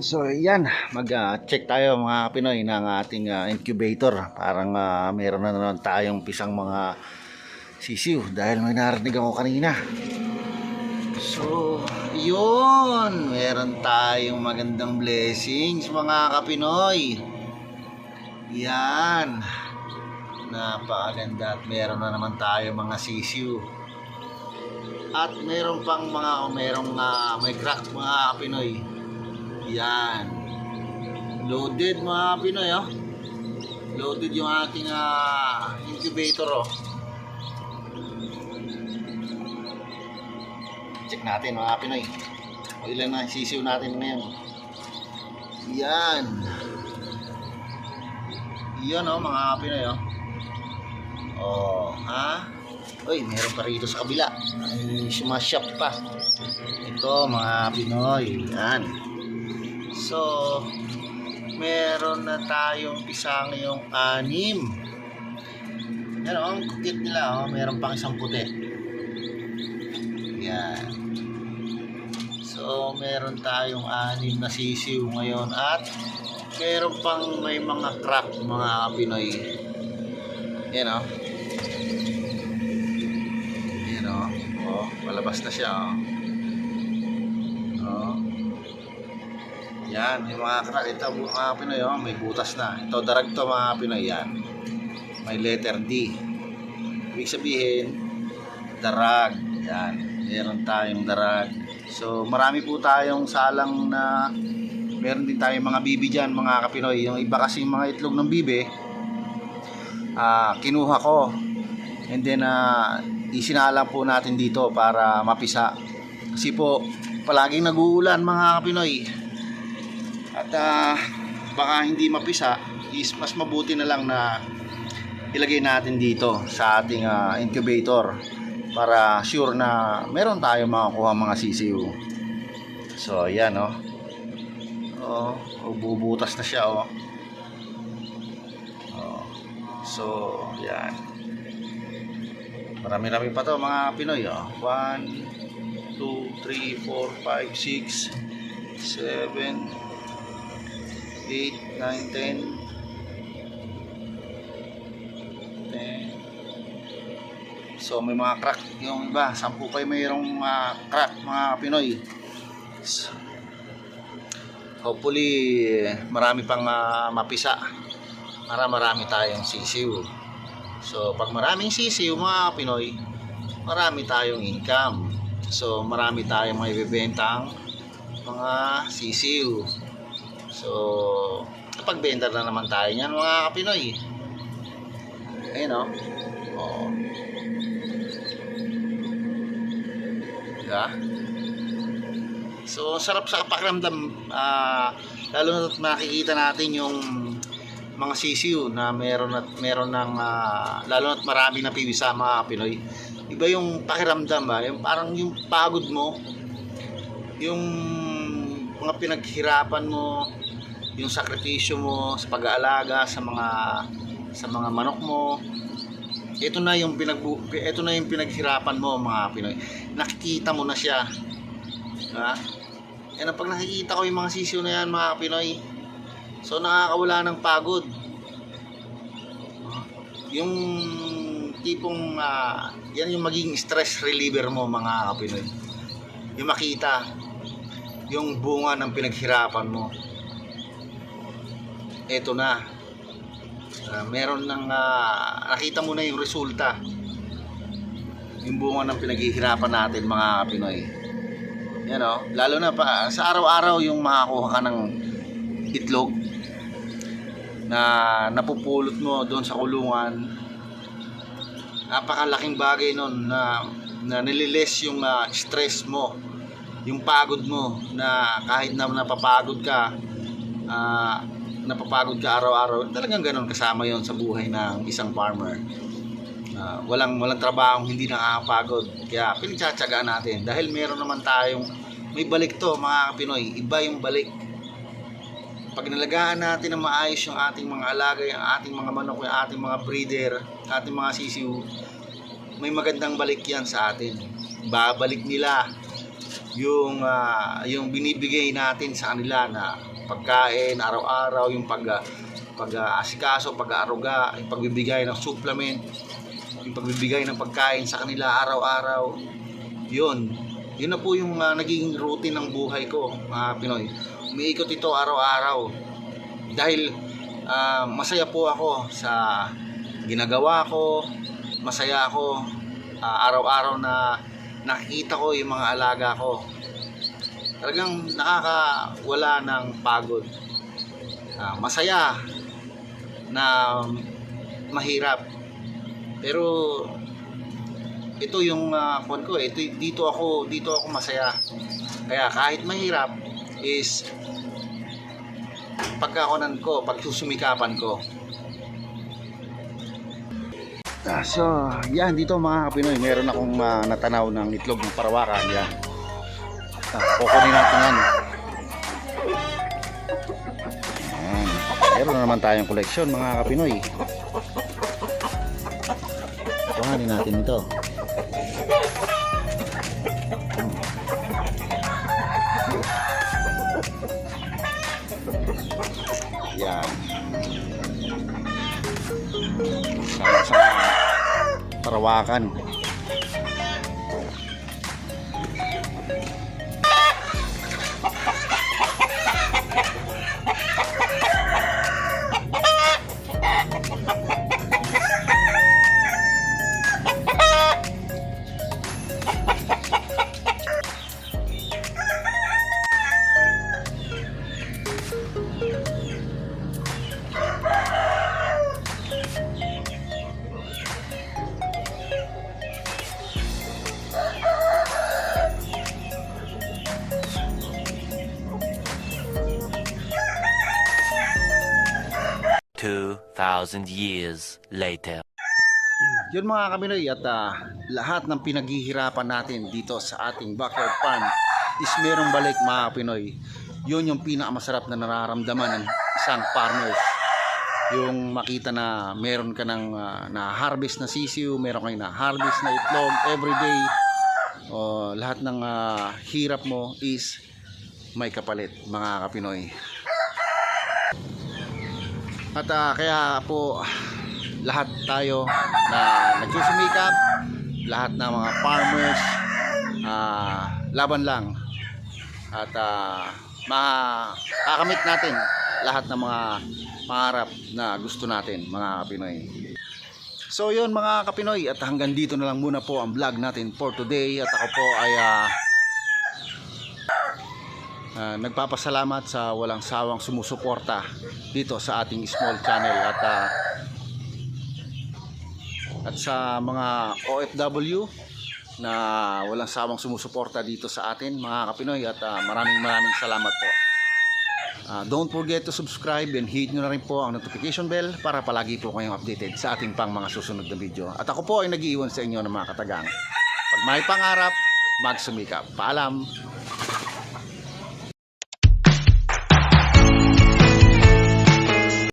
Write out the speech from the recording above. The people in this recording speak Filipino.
So yan, mag-check tayo mga Pinoy ng ating ah, incubator. Parang ah, meron na naman tayong pisang mga sisiw dahil may narinig ako kanina. So, yun. Meron tayong magandang blessings mga kapinoy. Yan. Napakaganda at meron na naman tayo mga sisiw. At meron pang mga, merong ah, may crack mga kapinoy. Yan. Loaded mga Pinoy, oh. Loaded yung ating ah, incubator, oh. Check natin mga Pinoy. O ilan na sisiw natin ngayon. Yan. Yan, oh, mga Pinoy, oh. Oh, ha? Uy, meron pa rito sa kabila. Ay, sumasyap pa. Ito, mga Pinoy. Yan. So, meron na tayong pisang yung anim. Yan o, ang kit nila o, meron pang isang puti. Yan. So, meron tayong anim na sisiw ngayon at meron pang may mga crack mga Pinoy. Yan o. Yan o. O, palabas na siya. O. Yan, yung mga crack. Ito, mga Pinoy, oh, may butas na. Ito, darag to mga Pinoy, yan. May letter D. Ibig sabihin, darag. Yan, meron tayong darag. So, marami po tayong salang na meron din tayong mga bibi dyan, mga kapinoy. Yung iba kasing mga itlog ng bibi, ah, kinuha ko. And then, ah, isinalang po natin dito para mapisa. Kasi po, palaging nag-uulan mga kapinoy at ah, baka hindi mapisa is mas mabuti na lang na ilagay natin dito sa ating ah, incubator para sure na meron tayo makakuha mga sisiw. So yan oh. Oh, oh bubutas na siya oh. oh so yan marami-rami pa to mga Pinoy oh. 1 2 3 4 5 6 7 8, 9, 10 10 So may mga crack. Yung iba, 10 kayo mayroong mga crack mga Pinoy. So, Hopefully marami pang ah, mapisa. Para marami tayong sisiw. So pag maraming sisiw mga Pinoy marami tayong income. So marami tayong may bibentang mga sisiw So, pagbenta na naman tayo niyan mga kapinoy. Ayun o. Oh. Diba? So, sarap sa pakiramdam. ah lalo na makikita natin yung mga sisiw na meron at meron ng ah, lalo na marami na piwisa mga Pinoy. Iba yung pakiramdam ba? Yung parang yung pagod mo, yung mga pinaghirapan mo, yung sakripisyo mo sa pag-aalaga sa mga sa mga manok mo ito na yung pinag ito na yung pinaghirapan mo mga Pinoy. Nakikita mo na siya. Ha? Ang pag nakikita ko yung mga sisiyo na yan mga Pinoy so nakakawala ng pagod. Yung tipong ah, yan yung magiging stress reliever mo mga Pinoy. Yung makita yung bunga ng pinaghirapan mo. Eto na. Ah, meron ng ah, nakita mo na yung resulta. Yung bunga ng pinaghihirapan natin mga Pinoy. Yan o lalo na pa sa araw-araw yung makakuha ka ng itlog na napupulot mo doon sa kulungan. Napakalaking bagay nun na, na nililes yung ah, stress mo yung pagod mo na kahit na napapagod ka ah, napapagod ka araw-araw, talagang ganun kasama yon sa buhay ng isang farmer. Ah, walang walang trabaho hindi nakakapagod. Kaya pinagtsatsagaan natin dahil meron naman tayong may balik to mga Pinoy, iba yung balik. Pag nalagaan natin ng maayos yung ating mga alaga, yung ating mga manok, yung ating mga breeder, ating mga sisiw, may magandang balik yan sa atin. Babalik nila yung ah, yung binibigay natin sa kanila na pagkain araw-araw yung pag ah, pag ah, pag-aaruga, yung pagbibigay ng supplement, yung pagbibigay ng pagkain sa kanila araw-araw. Yun. Yun na po yung ah, naging routine ng buhay ko, mga Pinoy. Umiikot ito araw-araw. Dahil ah, masaya po ako sa ginagawa ko, masaya ako ah, araw-araw na nakikita ko yung mga alaga ko. Talagang nakakawala ng pagod. Ah, masaya na mahirap. Pero ito yung uh, ko, ito dito ako dito ako masaya. Kaya kahit mahirap is pagkakunan ko, pagsusumikapan ko. Ah, so, yan dito mga kapinoy, meron akong ah, natanaw ng itlog ng parawakan yan. Ah, kukunin natin yan. Yan. Meron na naman tayong koleksyon mga kapinoy. Kuhanin natin ito. Yan. Tarawakan. 2,000 years later. Yun mga kaminoy at uh, lahat ng pinaghihirapan natin dito sa ating backward pan is merong balik mga Pinoy. Yun yung pinakamasarap na nararamdaman ng isang farmer. Yung makita na meron ka ng uh, na-harvest na sisiw, meron kayo na-harvest na itlog everyday. O, lahat ng uh, hirap mo is may kapalit mga kapinoy. At ah, kaya po lahat tayo na nagsusumikap, lahat ng mga farmers, ah, laban lang. At ah, makakamit natin lahat ng mga pangarap na gusto natin mga Pinoy. So yun mga kapinoy at hanggang dito na lang muna po ang vlog natin for today at ako po ay ah, Ah, nagpapasalamat sa walang sawang sumusuporta dito sa ating small channel at ah, at sa mga OFW na walang sawang sumusuporta dito sa atin mga kapinoy at ah, maraming maraming salamat po. Ah, don't forget to subscribe and hit nyo na rin po ang notification bell para palagi po kayong updated sa ating pang mga susunod na video. At ako po ay nag-iiwan sa inyo ng mga katagang. Pag may pangarap, magsumikap. Paalam!